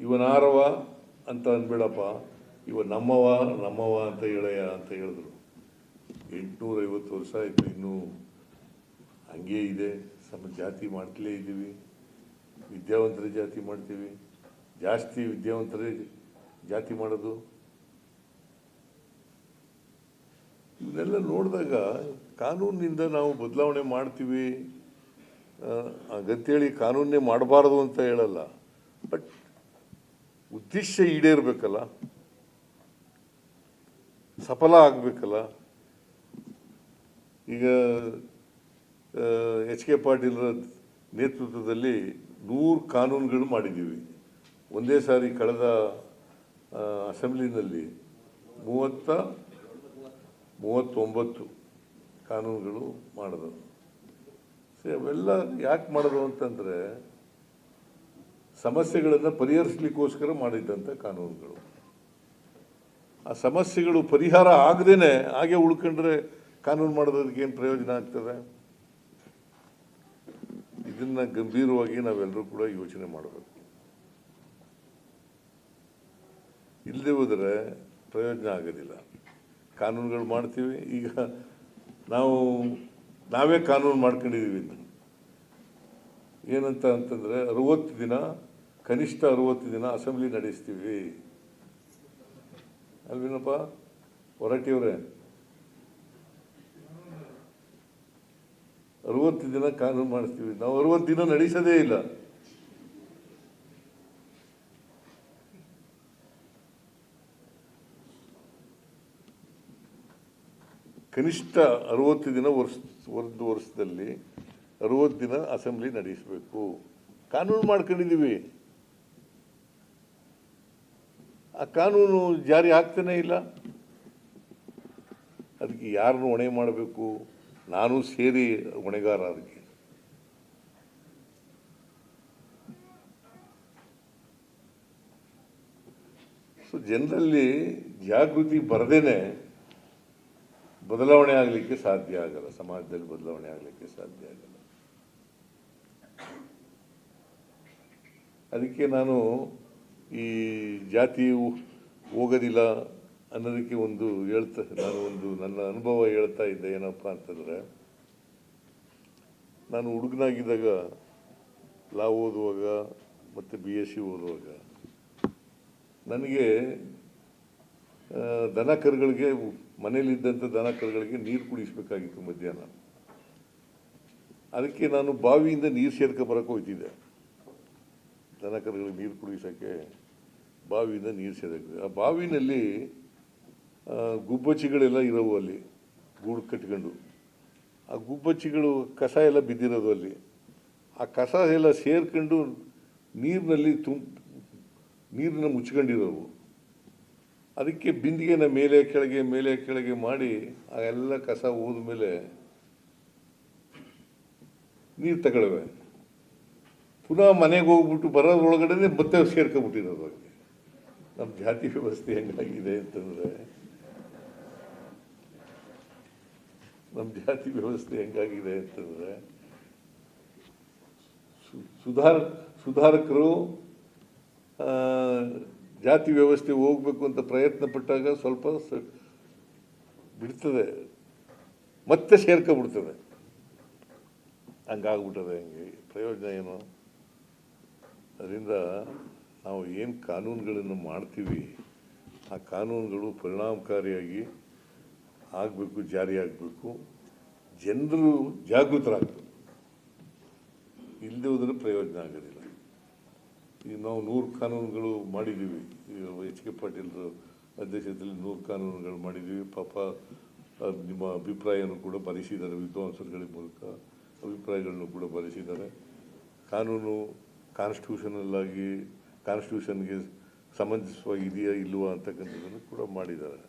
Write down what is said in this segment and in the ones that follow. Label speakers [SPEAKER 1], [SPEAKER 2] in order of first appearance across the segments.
[SPEAKER 1] ಇವನಾರವ ಅಂತ ಅನ್ಬೇಡಪ್ಪ ಇವ ನಮ್ಮವ ನಮ್ಮವ ಅಂತ ಹೇಳಯ್ಯ ಅಂತ ಹೇಳಿದ್ರು. ಎಂಟುನೂರೈವತ್ತು ವರ್ಷ ಆಯಿತು ಇನ್ನೂ ಹಂಗೇ ಇದೆ. ಸಮ ಜಾತಿ ಮಾಡ್ತಲೇ ಇದ್ದೀವಿ. ವಿದ್ಯಾವಂತರ ಜಾತಿ ಮಾಡ್ತೀವಿ. ಜಾಸ್ತಿ ವಿದ್ಯಾವಂತರೇ ಜಾತಿ ಮಾಡೋದು. ಇವನ್ನೆಲ್ಲ ನೋಡಿದಾಗ ಕಾನೂನಿನಿಂದ ನಾವು ಬದಲಾವಣೆ ಮಾಡ್ತೀವಿ. ಆ, ಹಾಗಂತೇಳಿ ಕಾನೂನೇ ಮಾಡಬಾರ್ದು ಅಂತ ಹೇಳಲ್ಲ. ಉದ್ದೇಶ ಈಡೇರ್ಬೇಕಲ್ಲ, ಸಫಲ ಆಗಬೇಕಲ್ಲ. ಈಗ ಎಚ್ ಕೆ ಪಾಟೀಲರ ನೇತೃತ್ವದಲ್ಲಿ ನೂರು ಕಾನೂನುಗಳು ಮಾಡಿದ್ದೀವಿ. ಒಂದೇ ಸಾರಿ ಕಳೆದ ಅಸೆಂಬ್ಲಿನಲ್ಲಿ ಮೂವತ್ತ, ಮೂವತ್ತೊಂಬತ್ತು ಕಾನೂನುಗಳು ಮಾಡಿದ್ರು ಸರಿ ಅವೆಲ್ಲ ಯಾಕೆ ಮಾಡೋದು ಅಂತಂದರೆ ಸಮಸ್ಯೆಗಳನ್ನು ಪರಿಹರಿಸಲಿಕ್ಕೋಸ್ಕರ ಮಾಡಿದ್ದಂಥ ಕಾನೂನುಗಳು. ಆ ಸಮಸ್ಯೆಗಳು ಪರಿಹಾರ ಆಗದೇನೆ ಹಾಗೆ ಉಳ್ಕೊಂಡ್ರೆ ಕಾನೂನು ಮಾಡೋದಕ್ಕೆ ಏನು ಪ್ರಯೋಜನ ಆಗ್ತದೆ? ಇದನ್ನು ಗಂಭೀರವಾಗಿ ನಾವೆಲ್ಲರೂ ಕೂಡ ಯೋಚನೆ ಮಾಡಬೇಕು. ಇಲ್ಲದೆ ಹೋದರೆ ಪ್ರಯೋಜನ ಆಗೋದಿಲ್ಲ. ಕಾನೂನುಗಳು ಮಾಡ್ತೀವಿ. ಈಗ ನಾವು, ನಾವೇ ಕಾನೂನು ಮಾಡ್ಕೊಂಡಿದ್ದೀವಿ. ಏನಂತ ಅಂತಂದರೆ ಅರವತ್ತು ದಿನ ಕನಿಷ್ಠ ಅರುವತ್ತು ದಿನ ಅಸೆಂಬ್ಲಿ ನಡೆಸ್ತೀವಿ. ಅಲ್ವೇನಪ್ಪ? ಹೊರಟಿಯವ್ರೆ ಅರುವತ್ತು ದಿನ ಕಾನೂನು ಮಾಡಿಸ್ತೀವಿ. ನಾವು ಅರುವತ್ತು ದಿನ ನಡೆಸೋದೇ ಇಲ್ಲ. ಕನಿಷ್ಠ ಅರುವತ್ತು ದಿನ ವರ್ಷ, ಒಂದು ವರ್ಷದಲ್ಲಿ ಅರುವತ್ತು ದಿನ ಅಸೆಂಬ್ಲಿ ನಡೆಸಬೇಕು. ಕಾನೂನು ಮಾಡ್ಕೊಂಡಿದ್ದೀವಿ. ಆ ಕಾನೂನು ಜಾರಿ ಆಗ್ತಾನೇ ಇಲ್ಲ. ಅದಕ್ಕೆ ಯಾರನ್ನು ಹೊಣೆ ಮಾಡಬೇಕು? ನಾನು ಸೇರಿ ಹೊಣೆಗಾರ ಅದಕ್ಕೆ. ಸೊ ಜನರಲ್ಲಿ ಜಾಗೃತಿ ಬರದೇನೆ ಬದಲಾವಣೆ ಆಗಲಿಕ್ಕೆ ಸಾಧ್ಯ ಆಗಲ್ಲ. ಸಮಾಜದಲ್ಲಿ ಬದಲಾವಣೆ ಆಗಲಿಕ್ಕೆ ಸಾಧ್ಯ ಆಗಲ್ಲ. ಅದಕ್ಕೆ ನಾನು ಈ ಜಾತಿ ಹೋಗೋದಿಲ್ಲ ಅನ್ನೋದಕ್ಕೆ ಒಂದು ಹೇಳ್ತಾ, ನಾನು ಒಂದು ನನ್ನ ಅನುಭವ ಹೇಳ್ತಾ ಇದ್ದೆ, ಏನಪ್ಪ ಅಂತಂದರೆ, ನಾನು ಹುಡುಗನಾಗಿದ್ದಾಗ ಲಾ ಓದುವಾಗ ಮತ್ತು ಬಿ ಎಸ್ ಸಿ ಓದುವಾಗ ನನಗೆ ದನ ಕರುಗಳಿಗೆ ಮನೇಲಿದ್ದಂಥ ದನ ಕರುಗಳಿಗೆ ನೀರು ಕುಡಿಸ್ಬೇಕಾಗಿತ್ತು ಮಧ್ಯಾಹ್ನ. ಅದಕ್ಕೆ ನಾನು ಬಾವಿಯಿಂದ ನೀರು ಸೇರ್ಕೊ ಬರೋಕೆ ಹೋಗ್ತಿದ್ದೆ ದನ ಕರುಗಳಿಗೆ ನೀರು ಕುಡಿಸೋಕ್ಕೆ ಬಾವಿಯಿಂದ ನೀರು ಸೇರಕ್ಕೆ ಆ ಬಾವಿನಲ್ಲಿ ಗುಬ್ಬಚ್ಚಿಗಳೆಲ್ಲ ಇರೋವು ಅಲ್ಲಿ, ಗೂಡು ಕಟ್ಕೊಂಡು. ಆ ಗುಬ್ಬಚ್ಚಿಗಳು ಕಸ ಎಲ್ಲ ಬಿದ್ದಿರೋದು ಅಲ್ಲಿ. ಆ ಕಸ ಎಲ್ಲ ಸೇರ್ಕೊಂಡು ನೀರಿನಲ್ಲಿ ತುಂಬ ನೀರನ್ನ ಮುಚ್ಕೊಂಡಿರೋವು. ಅದಕ್ಕೆ ಬಿಂದಿಗೆನ ಮೇಲೆ ಕೆಳಗೆ ಮೇಲೆ ಕೆಳಗೆ ಮಾಡಿ ಆ ಎಲ್ಲ ಕಸ ಹೋದ್ಮೇಲೆ ನೀರು ತಗೊಳ್ವೆ ಪುನಃ ಮನೆಗೆ ಹೋಗ್ಬಿಟ್ಟು ಬರೋದ್ರೊಳಗಡೆ ಮತ್ತೆ ಸೇರ್ಕೊಬಿಟ್ಟಿರೋದು ಅಲ್ಲಿ. ನಮ್ಮ ಜಾತಿ ವ್ಯವಸ್ಥೆ ಹೆಂಗಾಗಿದೆ ಅಂತಂದರೆ ನಮ್ಮ ಜಾತಿ ವ್ಯವಸ್ಥೆ ಹೆಂಗಾಗಿದೆ ಅಂತಂದರೆ ಸುಧಾರ, ಸುಧಾರಕರು ಜಾತಿ ವ್ಯವಸ್ಥೆ ಹೋಗಬೇಕು ಅಂತ ಪ್ರಯತ್ನ ಪಟ್ಟಾಗ ಸ್ವಲ್ಪ ಬಿಡ್ತದೆ. ಮತ್ತೆ ಸೇರ್ಕೊಬಿಡ್ತದೆ ಹಂಗಾಗ್ಬಿಟ್ಟದೆ ಹಂಗೆ. ಪ್ರಯೋಜನ ಏನು? ಅದರಿಂದ ನಾವು ಏನು ಕಾನೂನುಗಳನ್ನು ಮಾಡ್ತೀವಿ, ಆ ಕಾನೂನುಗಳು ಪರಿಣಾಮಕಾರಿಯಾಗಿ ಆಗಬೇಕು ಜಾರಿಯಾಗಬೇಕು ಜನರು ಜಾಗೃತರಾಗಬೇಕು. ಇಲ್ಲದೆ ಹೋದರೆ ಪ್ರಯೋಜನ ಆಗೋದಿಲ್ಲ. ಈಗ ನಾವು ನೂರು ಕಾನೂನುಗಳು ಮಾಡಿದ್ದೀವಿ. ಈಗ ಎಚ್ ಕೆ ಪಾಟೀಲ್ರು ಅಧ್ಯಕ್ಷತೆಯಲ್ಲಿ ನೂರು ಕಾನೂನುಗಳು ಮಾಡಿದ್ದೀವಿ. ಪಾಪ ನಿಮ್ಮ ಅಭಿಪ್ರಾಯವನ್ನು ಕೂಡ ಬರೆಸಿದ್ದಾರೆ ವಿದ್ವಾಂಸರುಗಳ ಮೂಲಕ ಅಭಿಪ್ರಾಯಗಳನ್ನು ಕೂಡ ಬರೆಸಿದ್ದಾರೆ. ಕಾನೂನು ಕಾನ್ಸ್ಟಿಟ್ಯೂಷನಲ್ ಆಗಿ ಕಾನ್ಸ್ಟಿಟ್ಯೂಷನ್ಗೆ ಸಮಂಜಸವಾಗಿದೆಯಾ ಇಲ್ವಾ ಅಂತಕ್ಕಂಥದ್ದನ್ನು ಕೂಡ ಮಾಡಿದ್ದಾರೆ.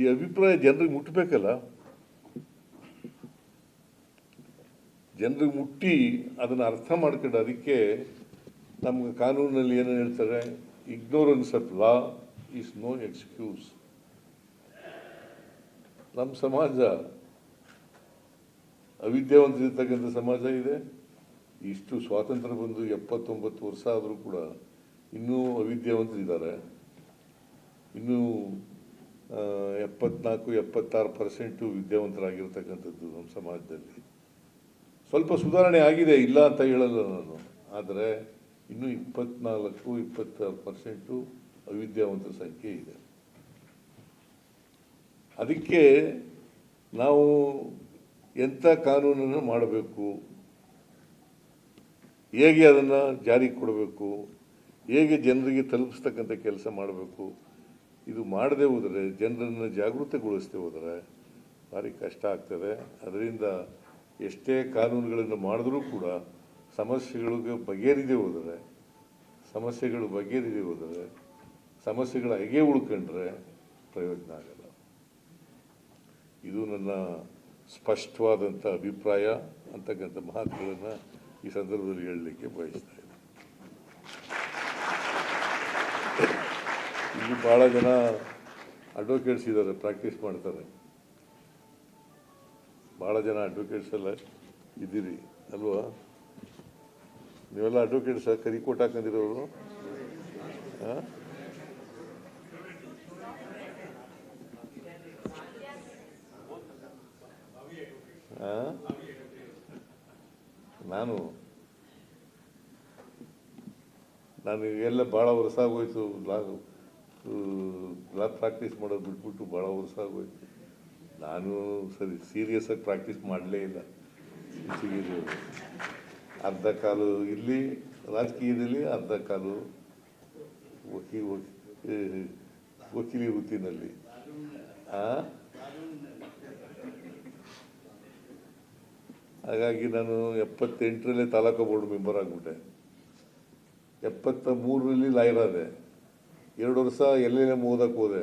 [SPEAKER 1] ಈ ಅಭಿಪ್ರಾಯ ಜನರಿಗೆ ಮುಟ್ಟಬೇಕಲ್ಲ ಜನರಿಗೆ ಮುಟ್ಟಿ ಅದನ್ನು ಅರ್ಥ ಮಾಡ್ಕೊಂಡು ಅದಕ್ಕೆ ನಮ್ಗೆ ಕಾನೂನಲ್ಲಿ ಏನು ಹೇಳ್ತಾರೆ? Ignorance of law is no excuse ನಮ್ಮ ಸಮಾಜ ಅವಿದ್ಯಾವಂತರಿರ್ತಕ್ಕಂಥ ಸಮಾಜ ಇದೆ. ಇಷ್ಟು ಸ್ವಾತಂತ್ರ್ಯ ಬಂದು ಎಪ್ಪತ್ತೊಂಬತ್ತು ವರ್ಷ ಆದರೂ ಕೂಡ ಇನ್ನೂ ಅವಿದ್ಯಾವಂತರಿದ್ದಾರೆ. ಇನ್ನೂ ಎಪ್ಪತ್ನಾಲ್ಕು, ಎಪ್ಪತ್ತಾರು ಪರ್ಸೆಂಟು ವಿದ್ಯಾವಂತರಾಗಿರ್ತಕ್ಕಂಥದ್ದು ನಮ್ಮ ಸಮಾಜದಲ್ಲಿ. ಸ್ವಲ್ಪ ಸುಧಾರಣೆ ಆಗಿದೆ, ಇಲ್ಲ ಅಂತ ಹೇಳಲ್ಲ ನಾನು. ಆದರೆ ಇನ್ನೂ ಇಪ್ಪತ್ನಾಲ್ಕು, ಇಪ್ಪತ್ತಾರು ಪರ್ಸೆಂಟು ಅವಿದ್ಯಾವಂತರ ಸಂಖ್ಯೆ ಇದೆ. ಅದಕ್ಕೆ ನಾವು ಎಂಥ ಕಾನೂನನ್ನು ಮಾಡಬೇಕು? ಹೇಗೆ ಅದನ್ನು ಜಾರಿಗೆ ಕೊಡಬೇಕು, ಹೇಗೆ ಜನರಿಗೆ ತಲುಪಿಸ್ತಕ್ಕಂಥ ಕೆಲಸ ಮಾಡಬೇಕು, ಇದು ಮಾಡದೆ ಹೋದರೆ, ಜನರನ್ನು ಜಾಗೃತಗೊಳಿಸದೆ ಹೋದರೆ ಭಾರಿ ಕಷ್ಟ ಆಗ್ತದೆ. ಅದರಿಂದ ಎಷ್ಟೇ ಕಾನೂನುಗಳನ್ನು ಮಾಡಿದ್ರೂ ಕೂಡ ಸಮಸ್ಯೆಗಳಿಗೆ ಬಗೆಹರಿದೇ ಹೋದರೆ, ಸಮಸ್ಯೆಗಳು ಬಗೆಹರಿದೇ ಹೋದರೆ, ಸಮಸ್ಯೆಗಳ ಹೇಗೆ ಉಳ್ಕೊಂಡ್ರೆ ಪ್ರಯೋಜನ ಆಗಲ್ಲ. ಇದು ನನ್ನ ಸ್ಪಷ್ಟವಾದಂಥ ಅಭಿಪ್ರಾಯ, ಅಂತಕ್ಕಂಥ ಮಾತುಗಳನ್ನು ಈ ಸಂದರ್ಭದಲ್ಲಿ ಹೇಳಲಿಕ್ಕೆ ಬಯಸ್ತಾ ಇಲ್ಲಿ ಭಾಳ ಜನ ಅಡ್ವೊಕೇಟ್ಸ್ ಇದ್ದಾರೆ ಪ್ರಾಕ್ಟೀಸ್ ಮಾಡ್ತಾರೆ. ಭಾಳ ಜನ ಅಡ್ವೊಕೇಟ್ಸ್ ಎಲ್ಲ ಇದ್ದೀರಿ, ಅಲ್ವಾ? ನೀವೆಲ್ಲ ಅಡ್ವೊಕೇಟ್ಸ್ ಕರಿ ಕೋಟ್ ಹಾಕೊಂಡಿರೋರು? ಹಾಂ ಹಾಂ ನಾನು ನಾನು ಎಲ್ಲ ಭಾಳ ವರ್ಷ ಆಗೋಯ್ತು ಲಾ ಪ್ರಾಕ್ಟೀಸ್ ಮಾಡೋದು ಬಿಟ್ಬಿಟ್ಟು ಭಾಳ ವರ್ಷ ಆಗೋಯ್ತು. ನಾನು ಸರಿ ಸೀರಿಯಸ್ ಆಗಿ ಪ್ರಾಕ್ಟೀಸ್ ಮಾಡಲೇ ಇಲ್ಲ. ಅರ್ಧ ಕಾಲು ಇಲ್ಲಿ, ರಾಜಕೀಯದಲ್ಲಿ ಅರ್ಧ ಕಾಲು ವಕೀ- ವಕೀಲಿ ವೃತ್ತಿನಲ್ಲಿ. ಆ? ಹಾಗಾಗಿ ನಾನು ಎಪ್ಪತ್ತೆಂಟರಲ್ಲೇ ತಾಲೂಕು ಬೋರ್ಡ್ ಮೆಂಬರ್ ಆಗಿಬಿಟ್ಟೆ. ಎಪ್ಪತ್ತ ಮೂರರಲ್ಲಿ ಲಾಯರ್ ಆದೆ. ಎರಡು ವರ್ಷ ಎಲ್ಲೆಲ್ಲ ಓದಕ್ಕೆ ಹೋದೆ.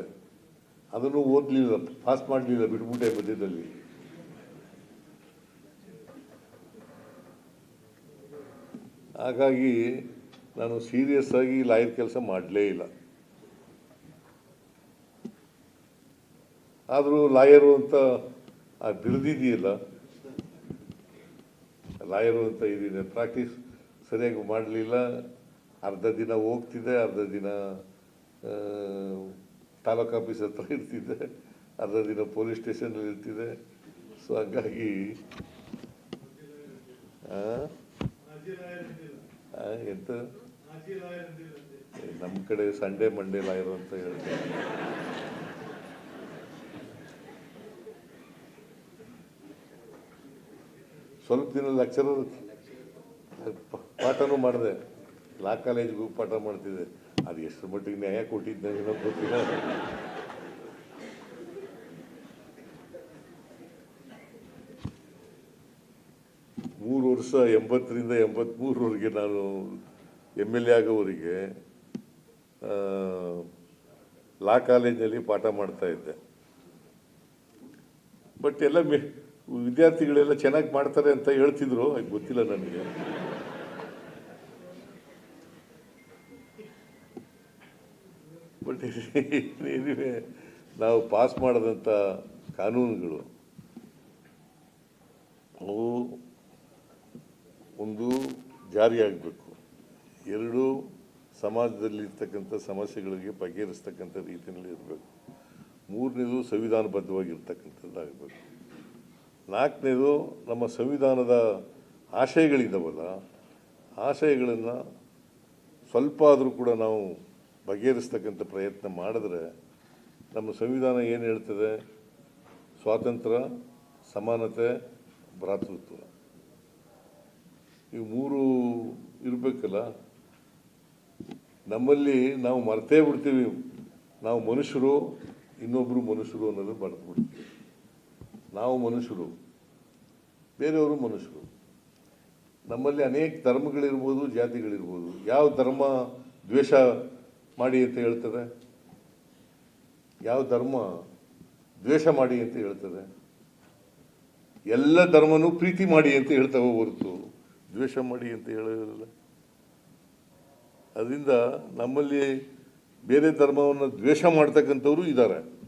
[SPEAKER 1] ಅದನ್ನು ಓದಲಿಲ್ಲ ಪಾಸ್ ಮಾಡಲಿಲ್ಲ, ಬಿಟ್ಬಿಟ್ಟೆ ಮಧ್ಯದಲ್ಲಿ. ಹಾಗಾಗಿ ನಾನು ಸೀರಿಯಸ್ ಆಗಿ ಲಾಯರ್ ಕೆಲಸ ಮಾಡಲೇ ಇಲ್ಲ. ಆದರೂ ಲಾಯರು ಅಂತ ಆ ಲಾಯರು ಅಂತ ಇದ್ದೀನಿ ಪ್ರಾಕ್ಟೀಸ್ ಸರಿಯಾಗಿ ಮಾಡಲಿಲ್ಲ. ಅರ್ಧ ದಿನ ಹೋಗ್ತಿದ್ದೆ ಅರ್ಧ ದಿನ ತಾಲೂಕು ಆಫೀಸ್ ಹತ್ರ ಇರ್ತಿದ್ದೆ ಅರ್ಧ ದಿನ ಪೊಲೀಸ್ ಸ್ಟೇಷನಲ್ಲಿ ಇರ್ತಿದ್ದೆ ಸೊ ಹಂಗಾಗಿ ಎಂತ? ನಮ್ಮ ಕಡೆ ಸಂಡೇ ಮಂಡೇ ಲಾಯರು ಅಂತ ಹೇಳ್ತಾರೆ. ಸ್ವಲ್ಪ ದಿನ ಲೆಕ್ಚರರ್ ಪಾಠನೂ ಮಾಡಿದೆ. ಲಾ ಕಾಲೇಜ್ಗೂ ಪಾಠ ಮಾಡ್ತಿದ್ದೆ. ಅದು ಎಷ್ಟು ಮಟ್ಟಿಗೆ ನ್ಯಾಯ ಕೊಟ್ಟಿದ್ದೆ ಏನೋ ಗೊತ್ತಿಲ್ಲ. ಮೂರು ವರ್ಷ ಎಂಬತ್ತರಿಂದ ಎಂಬತ್ತ್ಮೂರವರೆಗೆ ನಾನು ಎಂ ಎಲ್ ಎ ಆಗೋವರಿಗೆ ಲಾ ಕಾಲೇಜಿನಲ್ಲಿ ಪಾಠ ಮಾಡ್ತಾ ಇದ್ದೆ. ಬಟ್ ಎಲ್ಲ ಮೆ ವಿದ್ಯಾರ್ಥಿಗಳೆಲ್ಲ ಚೆನ್ನಾಗಿ ಮಾಡ್ತಾರೆ ಅಂತ ಹೇಳ್ತಿದ್ರು ಗೊತ್ತಿಲ್ಲ ನನಗೆ. ಬಟ್ ಏನಿವೆ ನಾವು ಪಾಸ್ ಮಾಡಿದಂಥ ಕಾನೂನುಗಳು. ಅವು ಒಂದು ಜಾರಿಯಾಗಬೇಕು ಎರಡು ಸಮಾಜದಲ್ಲಿರ್ತಕ್ಕಂಥ ಸಮಸ್ಯೆಗಳಿಗೆ ಬಗೆಹರಿಸ್ತಕ್ಕಂಥ ರೀತಿಯಲ್ಲಿ ಇರಬೇಕು. ಮೂರನೇದು ಸಂವಿಧಾನಬದ್ಧವಾಗಿರ್ತಕ್ಕಂಥದ್ದಾಗಬೇಕು. ನಾಲ್ಕನೇದು ನಮ್ಮ ಸಂವಿಧಾನದ ಆಶಯಗಳಿದ್ದಾವಲ್ಲ ಆಶಯಗಳನ್ನು ಸ್ವಲ್ಪ ಆದರೂ ಕೂಡ ನಾವು ಬಗೆಹರಿಸ್ತಕ್ಕಂಥ ಪ್ರಯತ್ನ ಮಾಡಿದ್ರೆ ನಮ್ಮ ಸಂವಿಧಾನ ಏನು ಹೇಳ್ತದೆ? ಸ್ವಾತಂತ್ರ್ಯ, ಸಮಾನತೆ, ಭ್ರಾತೃತ್ವ. ಇವು ಮೂರು ಇರಬೇಕಲ್ಲ? ನಮ್ಮಲ್ಲಿ ನಾವು ಮರ್ತೇ ಬಿಡ್ತೀವಿ. ನಾವು ಮನುಷ್ಯರು ಇನ್ನೊಬ್ಬರು ಮನುಷ್ಯರು ಅನ್ನೋದು ಮರೆತು ಬಿಡ್ತೀವಿ ನಾವು ಮನುಷ್ಯರು, ಬೇರೆಯವರು ಮನುಷ್ಯರು. ನಮ್ಮಲ್ಲಿ ಅನೇಕ ಧರ್ಮಗಳಿರ್ಬೋದು, ಜಾತಿಗಳಿರ್ಬೋದು. ಯಾವ ಧರ್ಮ ದ್ವೇಷ ಮಾಡಿ ಅಂತ ಹೇಳ್ತದೆ? ಯಾವ ಧರ್ಮ ದ್ವೇಷ ಮಾಡಿ ಅಂತ ಹೇಳ್ತದೆ? ಎಲ್ಲ ಧರ್ಮನೂ ಪ್ರೀತಿ ಮಾಡಿ ಅಂತ ಹೇಳ್ತವೆ ಹೊರತು ದ್ವೇಷ ಮಾಡಿ ಅಂತ ಹೇಳೋದಿಲ್ಲ. ಅದರಿಂದ ನಮ್ಮಲ್ಲಿ ಬೇರೆ ಧರ್ಮವನ್ನು ದ್ವೇಷ ಮಾಡ್ತಕ್ಕಂಥವ್ರು ಇದ್ದಾರೆ.